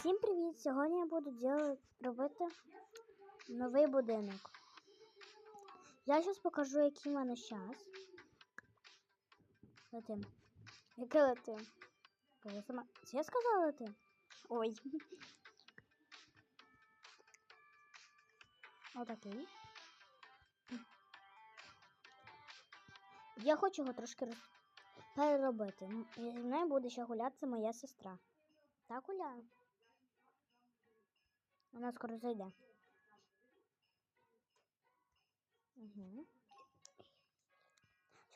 Всім привіт! Сьогодні я буду делать, робити новий будинок. Я зараз покажу, який в мене час. Летим. Яке летим? Я сама. Це я сказала летим? Ой. Отакий. Я хочу його трошки роз... переробити. І зі мною буде ще гулятися моя сестра. Так гуляю. Вона скоро зайде. Угу.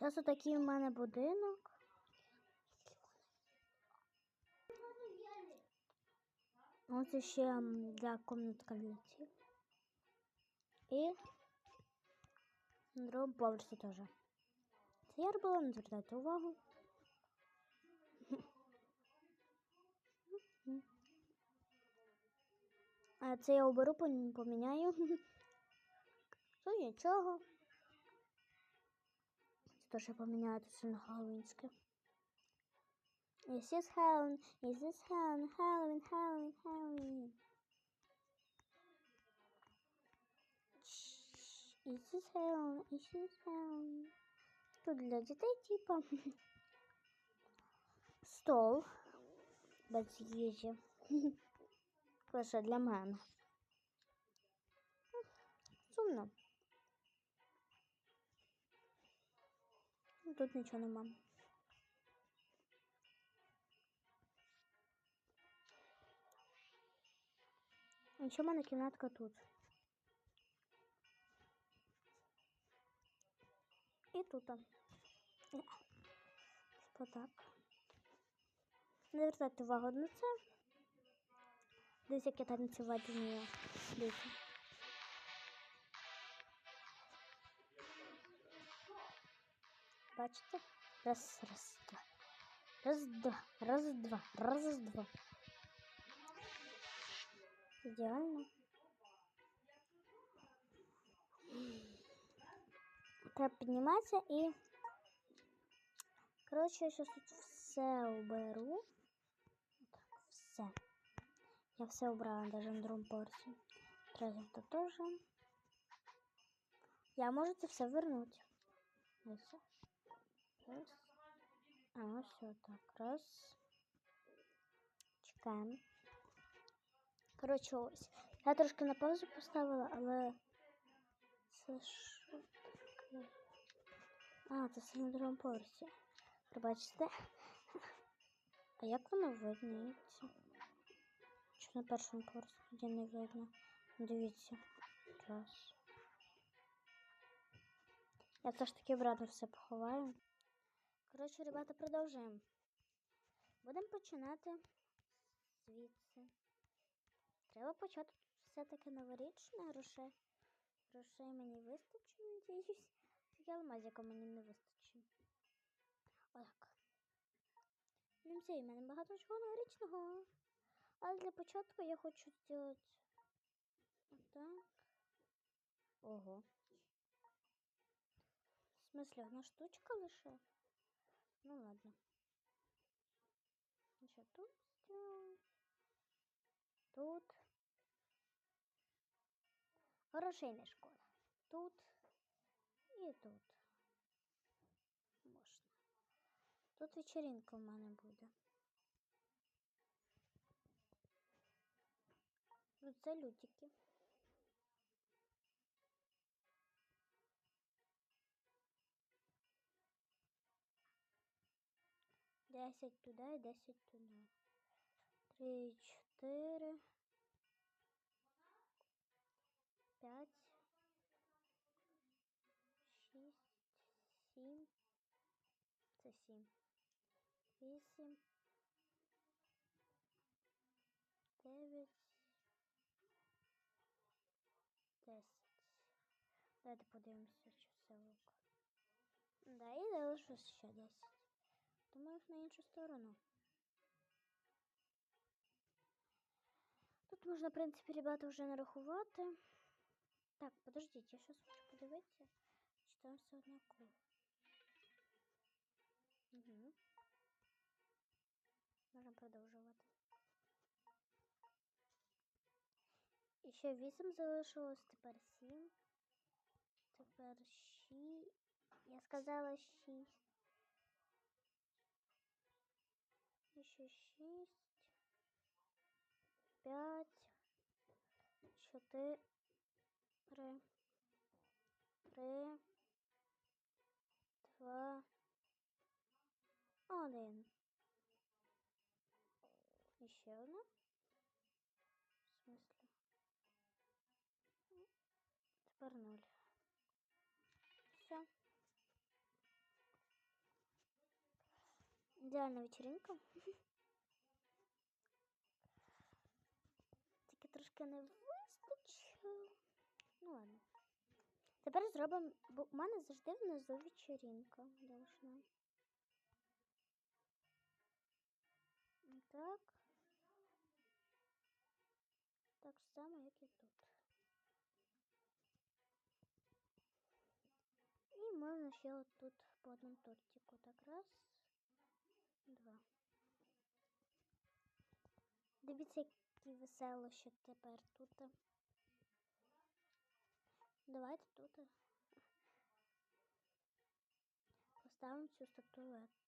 Зараз отакий у мене будинок. Ось ще для комнатка цих. І на другому поверсі теж. Це я робила, не звертайте увагу. А це я оберу, поміняю. Тут нічого. Це теж я поміняю все на Хеллоуінське. Is this Halloween? Is this Halloween? Halloween, Halloween, Halloween. Is this Halloween? Is this Halloween? Тут для дітей, типа. Стол. Без їжі. Лише для мене. Сумно. Ну, Тут нічого нема. І ще в мене кімнатка тут. І тут. Отак. Не звертайте увагу на це. Дивіться, як я танцювати вмію. Дивіться. Бачите? Раз, раз, два. Раз, два, раз, два, раз, два. Ідеально. Треба підніматися і. Коротше, я зараз тут все уберу. Так, все. Я все убрала даже на другому поверсі. Третє теж. Я можу це все вернути. Ось. Раз. А, ось все так. Раз. Чекаємо. Коротше, ось. Я трошки на паузу поставила, але це що таке? А, це все на другому поверсі. Пробачте. А як воно видніється? На першому поверсі тоді не видно? Дивіться. Раз. Я все ж таки обратно все поховаю. Коротше, ребята, продовжуємо. Будемо починати звідси. Треба почати все-таки новорічне грошей. Грошей мені вистачить, надіюсь. Тільки алмазика мені не вистачить. Отак. Ну, все, і мене багато чого новорічного. Але для початку я хочу зробити отак. Ого. В смысле, одна штучка лише? Ну ладно. Ще тут сделаю. Тут. Не шкода. Тут і тут. Можна. Тут вечеринка в мене буде. Салютики. Десять туди і десять туди. Три, чотири. П'ять. Шість. Сім. Це сім. Вісім. Давайте подивимося, що це лук. Да, і залишилось ще 10. Тому їх на іншу сторону. Тут можна, в принципі, ребята вже нарахувати. Так, подождіть, я щось хочу подивитися. Чи там все однаково. Угу. Можна продовжувати. І ще 8 залишилось, тепер 7. борщи. Я сказала шесть. Еще шесть. Пять. Четыре. Три. Два. Один. Еще одна. В смысле? Ну, теперь Тепер Ідеальна вечеринка. Тільки трошки не вистачило. Ну ладно. Тепер зробимо, бо в мене завжди внизу вечеринка должна. Так. Так само, як і тут. І можна ще от тут по одному тортику. Так, раз, Два. Дивіться, які веселощі тепер тут. Давайте тут поставимо цю статуетку.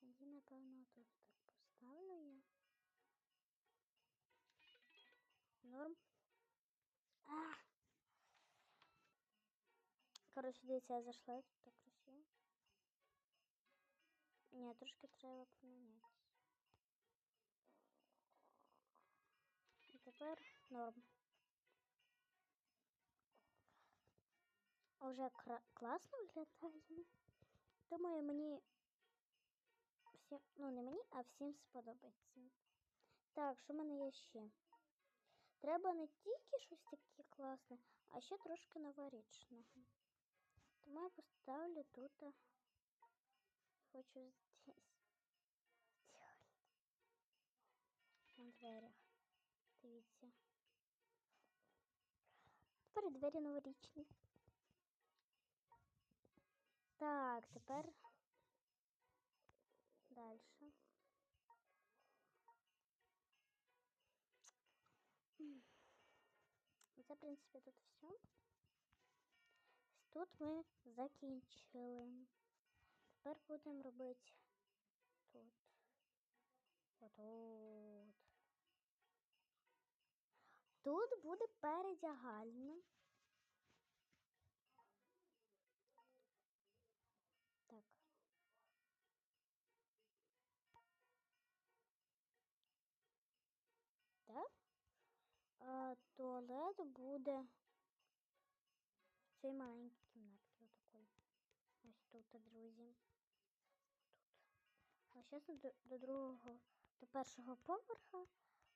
Тоді, напевно, тут так поставлю її. Норм. А! Коротше, дивіться, я зайшла так. Ні, трошки треба поміняти. І тепер норм. Уже класно виглядає. Думаю, мені всім, ну не мені, а всім сподобається. Так, що в мене є ще? Треба не тільки щось таке класне, а ще трошки новорічного. Тому я поставлю тут. а, Хочу здесь. сделать. На дверях. Дивіться. Тепер двері новорічні. Так, тепер дальше. Це, в принципі, тут все. Тут ми закінчили. Тепер будемо робити тут. Отут. Тут буде передягальня. Так. Так. А, туалет буде в цій маленькій кімнатці отакої. Тут, друзі. Тут. А зараз до, до другого, до першого поверха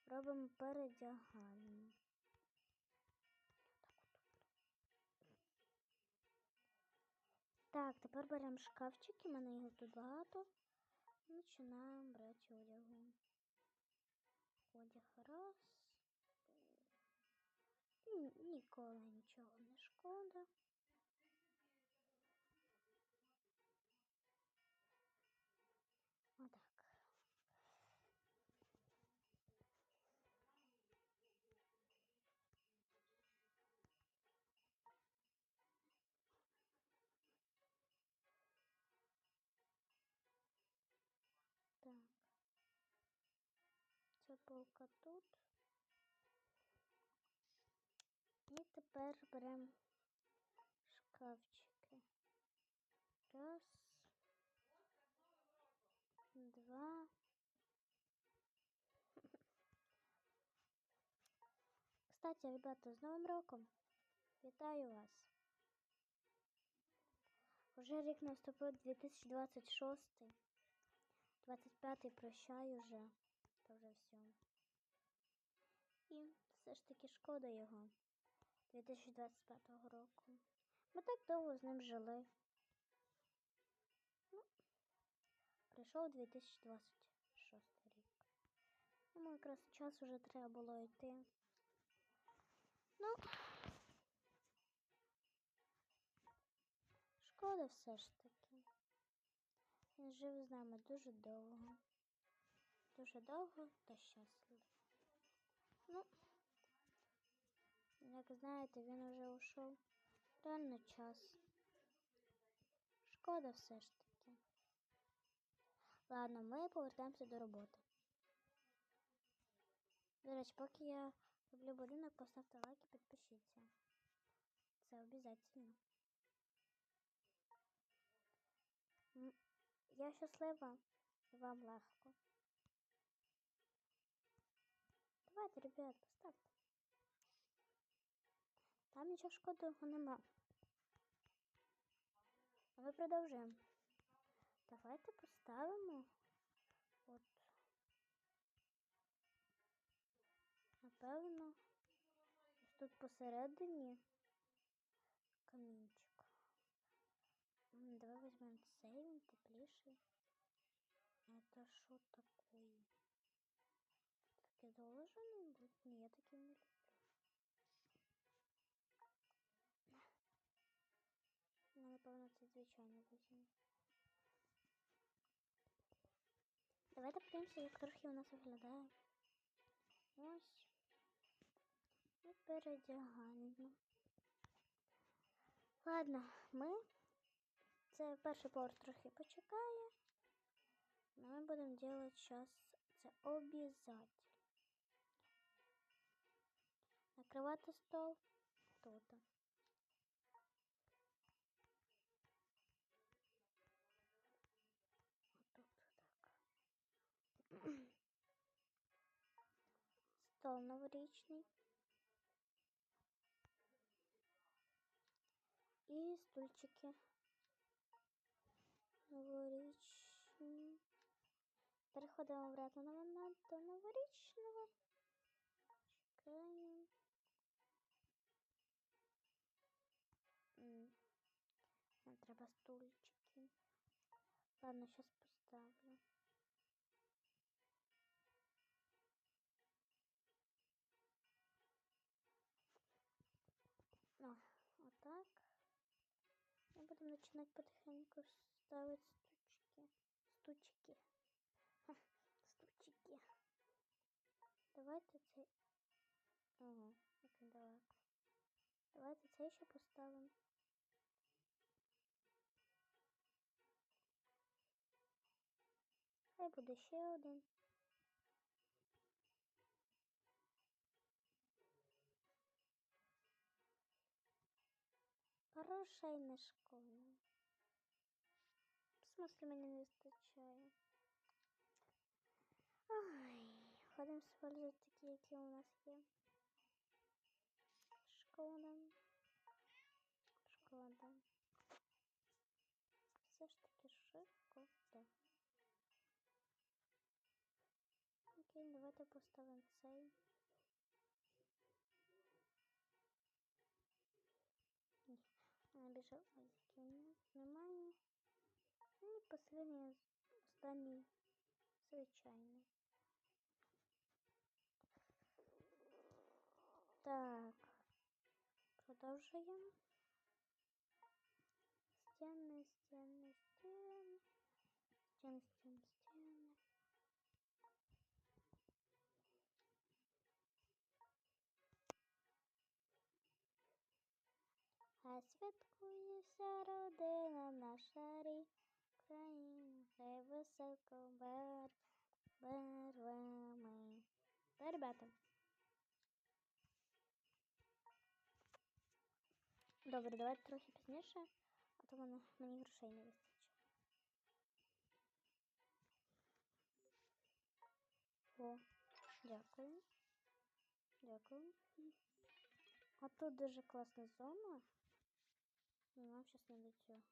робимо передягальню. Так, тепер беремо шкафчики, в мене їх тут багато. Починаємо брати одягу. Одяг раз. Ні- Ніколи нічого не шкода. Це полка тут. І тепер беремо шкафчики. Раз. Два. Кстати, ребята, з Новим роком! Вітаю вас! Уже рік наступив 2026. 25-й прощаю вже. Це вже все. І все ж таки шкода його 2025 року. Ми так довго з ним жили. Ну, прийшов 2026 рік. Тому якраз час уже треба було йти. Ну, шкода все ж таки. Він жив з нами дуже довго. Дуже довго та щасливо. Ну, Як знаєте, він уже ушов. Реально час. Шкода все ж таки. Ладно, ми повертаємося до роботи. До речі, поки я роблю будинок, поставте лайк і підпишіться. Це обов'язково. Я щаслива, і вам легко. Давайте, ребят, поставте. Там нічого шкодного нема. А ми продовжуємо. Давайте поставимо. От. Напевно, ось тут посередині камінчик. Давай візьмемо цей, він тепліший. Это що таке? Должен бути? Ні, я таке не люблю. Ну, напевно, це звичайно візьму. Давайте подивимося, як трохи у нас виглядає. Ось. І передягаємо. Ладно, ми. Це перший поверх трохи почекає. Но ми будемо робити зараз це обов'язково. Накривати стол тут. Отут так. Стол новорічний. І стульчики. Новорічні. Переходимо обратно на момент до новорічного. Чекаємо. Стульчики. Ладно, сейчас поставлю. О, вот так. И будем начинать потихоньку ставить стучки. Стучки. Ха, стучки. Давайте. Ого, як він далеко. Давайте цей ще поставимо. Хай буде ще один. Грошей не шкода. В смысле мені не вистачає. Ой, ходимо спользувати такі, які у нас є. Шкода. Шкода. Окей, давайте поставимо цей. Ні, вона більше лайків не- немає. Ну і останній, останній звичайний. Так, продовжуємо. Стіни, стіни, стіни. Стіни, стіни, стіни. Хай святкує вся родина наша рік, Україна, хай веселко бер, беремо. Та, ребята. Добре, давайте трохи пізніше, а то мене, мені грошей не вистачить. О, дякую. Дякую. А тут дуже класна зона. Ну, нам сейчас не до цього.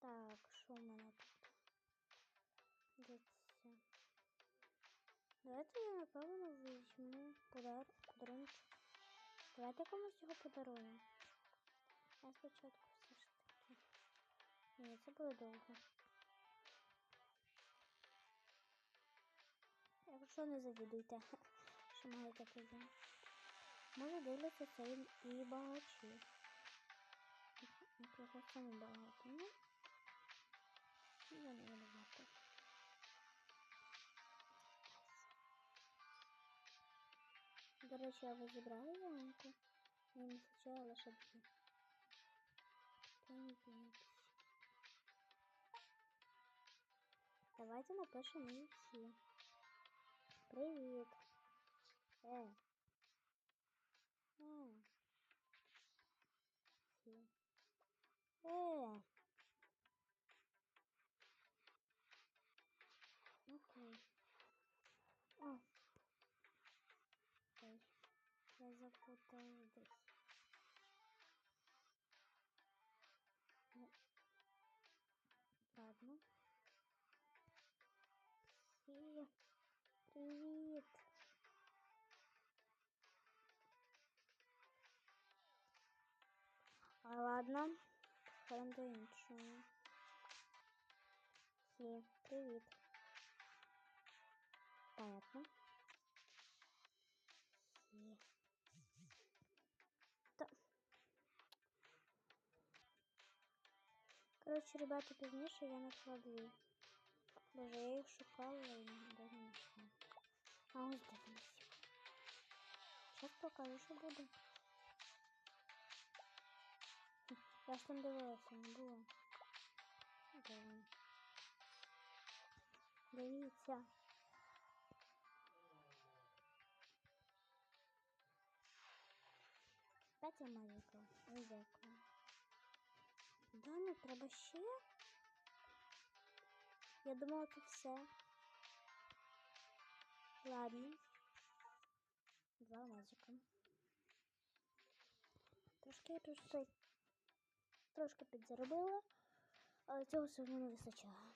Так, що в мене тут? Дивіться. Давайте я напевно візьму подар... подарунок. Давайте комусь його подаруємо. Я спочатку все ж таки. Ні, це буде довго. Якщо не завідуйте, що має таке. Може дивляться це і, і багачі. Його саме багато, ну? Ну, Я не буду знати. До речі, а ви зібрали ямку? Мені не вистачає лише дві. Привіт. Давайте напишемо їм всі. Привіт. Е. Е. Окей. О. Ой. Я запуталась десь. Ну, Ладно. Всі. Привіт. Ладно. Ходимо до іншого. Всі. Привіт. Понятно. Всі. Та... Коротше, ребята, пізніше я знайшла дві. Боже, я їх шукала і не знайшла. А ось дивимося. Зараз покажу, що буде. Я ж там дивилася, не було. Де вони? Дивіться. П'ять малюка. Ой, дякую. Да, ну треба ще. Я думала, це все. Ладно. Два мазика. Трошки я тут трошки підзаробила, але цього все одно не вистачає.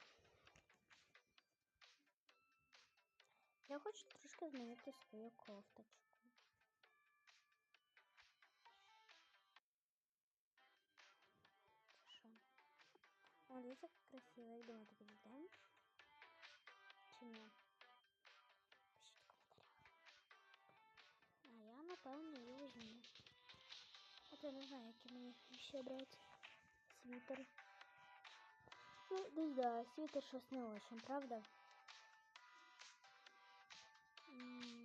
Я хочу трошки змінити свою кофточку. Це що? О, дивіться, як красиво. Як думаєте, підійдемо? Чи ні? Пишіть в коментарях. А я, напевно, її візьму. А то я не знаю, які мені ще брати. Світер. Ну, десь да, світер щось не очень, правда? М,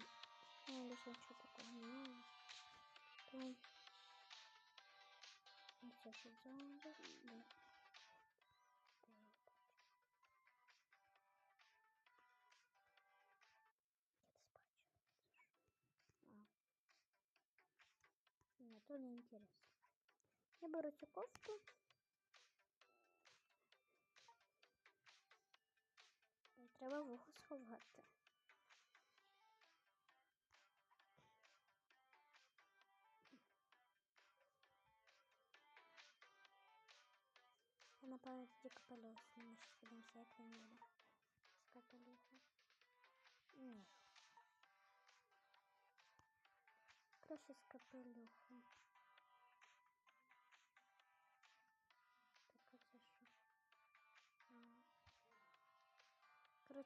Ну, більше нічого такого немає. Там... Оце що зараз? Да. Так. Я десь бачила. Це що? А. Ні, то не інтересно. Я беру цю треба вухо сховати. Я напевно тоді капелюх зніму, що подивимося, як він буде. З капелюхом. Ні. Краще з капелюхом.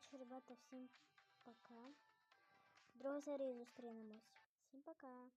Коротше, ребята, всім пока. Серії зустрінемось. Всім пока.